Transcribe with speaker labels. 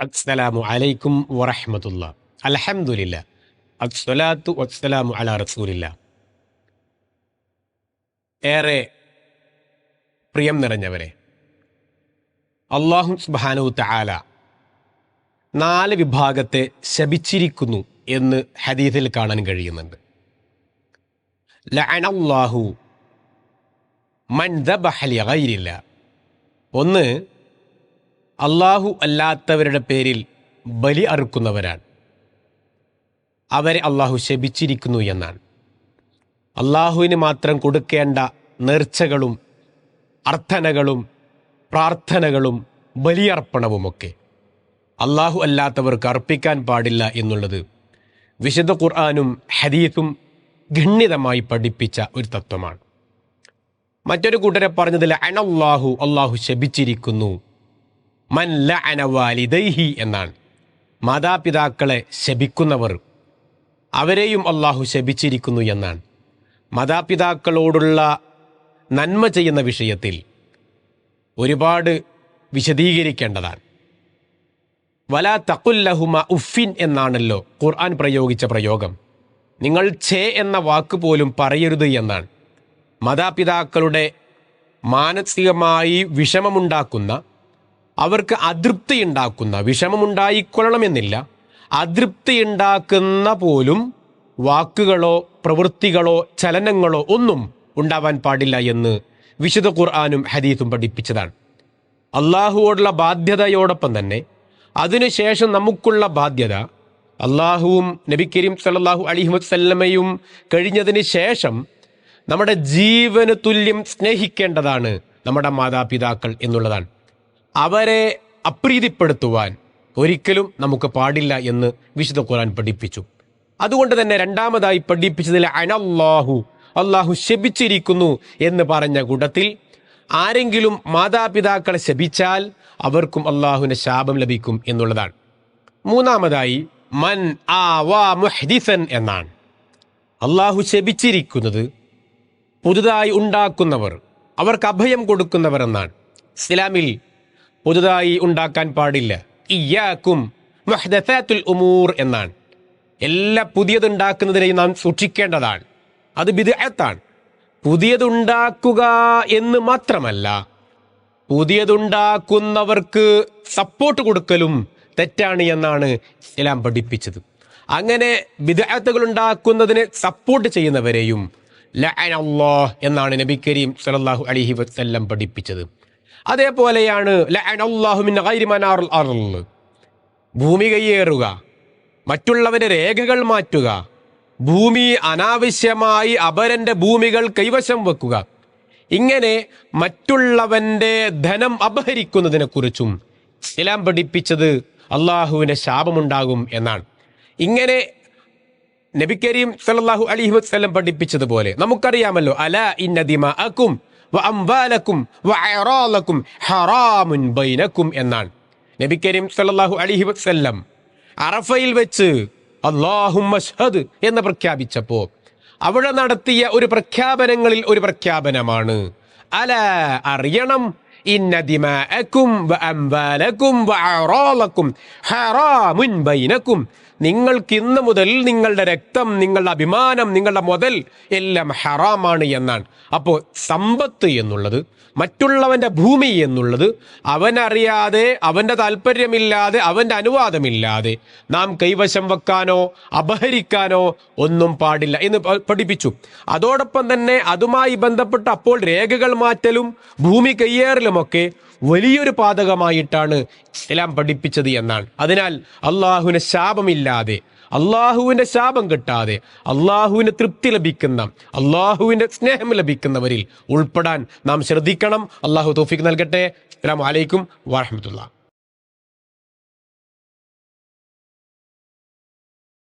Speaker 1: അസ്സലാമു അലൈക്കും വറഹമത്തുള്ള അലഹമുല്ല അസ്സലാത്തു വസ്സലാമു അല റസൂലില്ല ഏറെ പ്രിയം നിറഞ്ഞവരെ അള്ളാഹു സുബാനു തആല നാല് വിഭാഗത്തെ ശപിച്ചിരിക്കുന്നു എന്ന് ഹദീസിൽ കാണാൻ കഴിയുന്നുണ്ട്. ലഅനല്ലാഹു മൻ ദബഹ ഒന്ന് അള്ളാഹു അല്ലാത്തവരുടെ പേരിൽ ബലി അറുക്കുന്നവരാണ്. അവരെ അള്ളാഹു ശപിച്ചിരിക്കുന്നു എന്നാണ്. അള്ളാഹുവിന് മാത്രം കൊടുക്കേണ്ട നേർച്ചകളും അർത്ഥനകളും പ്രാർത്ഥനകളും ബലിയർപ്പണവുമൊക്കെ അള്ളാഹു അല്ലാത്തവർക്ക് അർപ്പിക്കാൻ പാടില്ല എന്നുള്ളത് വിശുദ്ധ ഖുർആാനും ഹദീസും ഗണ്യതമായി പഠിപ്പിച്ച ഒരു തത്വമാണ്. മറ്റൊരു കൂട്ടരെ പറഞ്ഞതിൽ അനല്ലാഹു അള്ളാഹു ശപിച്ചിരിക്കുന്നു. മൻ ലഅന വാലിദൈഹി എന്നാണ്. മാതാപിതാക്കളെ ശപിക്കുന്നവർ. അവരെയും അള്ളാഹു ശപിച്ചിരിക്കുന്നു എന്നാണ്. മാതാപിതാക്കളോടുള്ള നന്മ ചെയ്യുന്ന വിഷയത്തിൽ ഒരുപാട് വിശദീകരിക്കേണ്ടതാണ്. വല തക്കുല്ലഹുമ ഉഫിൻ എന്നാണല്ലോ ഖുർആൻ പ്രയോഗിച്ച പ്രയോഗം. നിങ്ങൾ ഛേ എന്ന വാക്ക് പോലും പറയരുത് എന്നാണ്. മാതാപിതാക്കളുടെ മാനസികമായി വിഷമമുണ്ടാക്കുന്ന അവർക്ക് അതൃപ്തി ഉണ്ടാക്കുന്ന വിഷമമുണ്ടായിക്കൊള്ളണമെന്നില്ല. അതൃപ്തി ഉണ്ടാക്കുന്ന പോലും വാക്കുകളോ പ്രവൃത്തികളോ ചലനങ്ങളോ ഒന്നും ഉണ്ടാവാൻ പാടില്ല എന്ന് വിശുദ്ധ ഖുർആാനും ഹദീസും പഠിപ്പിച്ചതാണ്. അള്ളാഹുവോടുള്ള ബാധ്യതയോടൊപ്പം തന്നെ അതിനുശേഷം നമുക്കുള്ള ബാധ്യത അള്ളാഹുവും നബി കരീം സലാഹു അലൈഹി വസല്ലമയും കഴിഞ്ഞതിന് ശേഷം നമ്മുടെ ജീവന് തുല്യം സ്നേഹിക്കേണ്ടതാണ് നമ്മുടെ മാതാപിതാക്കൾ എന്നുള്ളതാണ്. അവരെ അപ്രീതിപ്പെടുത്തുവാൻ ഒരിക്കലും നമുക്ക് പാടില്ല എന്ന് വിശുദ്ധ ഖുർആൻ പഠിപ്പിച്ചു. അതുകൊണ്ട് തന്നെ രണ്ടാമതായി പഠിപ്പിച്ചതിൽ അനല്ലാഹു അള്ളാഹു ശപിച്ചിരിക്കുന്നു എന്ന് പറഞ്ഞ കൂട്ടത്തിൽ ആരെങ്കിലും മാതാപിതാക്കളെ ശപിച്ചാൽ അവർക്കും അള്ളാഹുവിന്റെ ശാപം ലഭിക്കും എന്നുള്ളതാണ്. മൂന്നാമതായി മൻ ആ വാ മുഹദിസൻ എന്നാണ്. അള്ളാഹു ശപിച്ചിരിക്കുന്നത് പുതുതായി ഉണ്ടാക്കുന്നവർ അവർക്ക് അഭയം കൊടുക്കുന്നവർ എന്നാണ്. ഇസ്ലാമിൽ പുതുതായി ഉണ്ടാക്കാൻ പാടില്ല. ഉമൂർ എന്നാണ്. എല്ലാ പുതിയതുണ്ടാക്കുന്നതിനെയും നാം സൂക്ഷിക്കേണ്ടതാണ്. അത് ബിദ്അത്താണ്. പുതിയതുണ്ടാക്കുക എന്ന് മാത്രമല്ല പുതിയതുണ്ടാക്കുന്നവർക്ക് സപ്പോർട്ട് കൊടുക്കലും തെറ്റാണ് എന്നാണ് ഇസ്ലാം പഠിപ്പിച്ചത്. അങ്ങനെ ബിദ്അത്തുകൾ ഉണ്ടാക്കുന്നതിന് സപ്പോർട്ട് ചെയ്യുന്നവരെയും എന്നാണ് നബി കരീം സല്ലല്ലാഹു അലൈഹി വസല്ലം പഠിപ്പിച്ചത്. അതേപോലെയാണ് ഭൂമി കയ്യേറുക മറ്റുള്ളവരുടെ രേഖകൾ മാറ്റുക ഭൂമി അനാവശ്യമായി അപരന്റെ ഭൂമികൾ കൈവശം വെക്കുക. ഇങ്ങനെ മറ്റുള്ളവന്റെ ധനം അപഹരിക്കുന്നതിനെ കുറിച്ചും ഇസ്ലാം പഠിപ്പിച്ചത് അള്ളാഹുവിന്റെ ശാപമുണ്ടാകും എന്നാണ്. ഇങ്ങനെ നബി കരീം സല്ലല്ലാഹു അലൈഹി വസല്ലം പഠിപ്പിച്ചതുപോലെ നമുക്കറിയാമല്ലോ അല ഇന്ന ദിമാഅക്കും അറാലക്കും ഹറാമുൻ എന്നാണ്. നബി കരീം സല്ലല്ലാഹു അലിഹി വസ്ല്ലം അറഫയിൽ വെച്ച് അള്ളാഹുമ്മഷ്ഹദ് എന്ന് പ്രഖ്യാപിച്ചപ്പോ അവിടെ നടത്തിയ ഒരു പ്രഖ്യാപനങ്ങളിൽ ഒരു പ്രഖ്യാപനമാണ്. അല അറിയണം? നിങ്ങൾക്ക് ഇന്ന് മുതൽ നിങ്ങളുടെ രക്തം നിങ്ങളുടെ അഭിമാനം നിങ്ങളുടെ മുതൽ എല്ലാം ഹറാമാണ് എന്നാണ്. അപ്പോൾ സമ്പത്ത് എന്നുള്ളത് മറ്റുള്ളവന്റെ ഭൂമി എന്നുള്ളത് അവനറിയാതെ അവന്റെ താല്പര്യമില്ലാതെ അവന്റെ അനുവാദമില്ലാതെ നാം കൈവശം വെക്കാനോ അപഹരിക്കാനോ ഒന്നും പാടില്ല. എന്ന് പഠിപ്പിച്ചു. അതോടൊപ്പം തന്നെ അതുമായി ബന്ധപ്പെട്ട് അപ്പോൾ രേഖകൾ മാറ്റലും ഭൂമി കയ്യേറലുമൊക്കെ വലിയൊരു പാതകമായിട്ടാണ് ഇസ്ലാം പഠിപ്പിച്ചത് എന്നാണ്. അതിനാൽ അള്ളാഹുവിന് ശാപമില്ലാതെ അള്ളാഹുവിന്റെ ശാപം കിട്ടാതെ അള്ളാഹുവിന് തൃപ്തി ലഭിക്കുന്ന അള്ളാഹുവിന്റെ സ്നേഹം ലഭിക്കുന്നവരിൽ ഉൾപ്പെടാൻ നാം ശ്രദ്ധിക്കണം. അള്ളാഹു തോഫിക്ക് നൽകട്ടെ. അസ്സാം അലൈക്കും വാഹമത്തുള്ള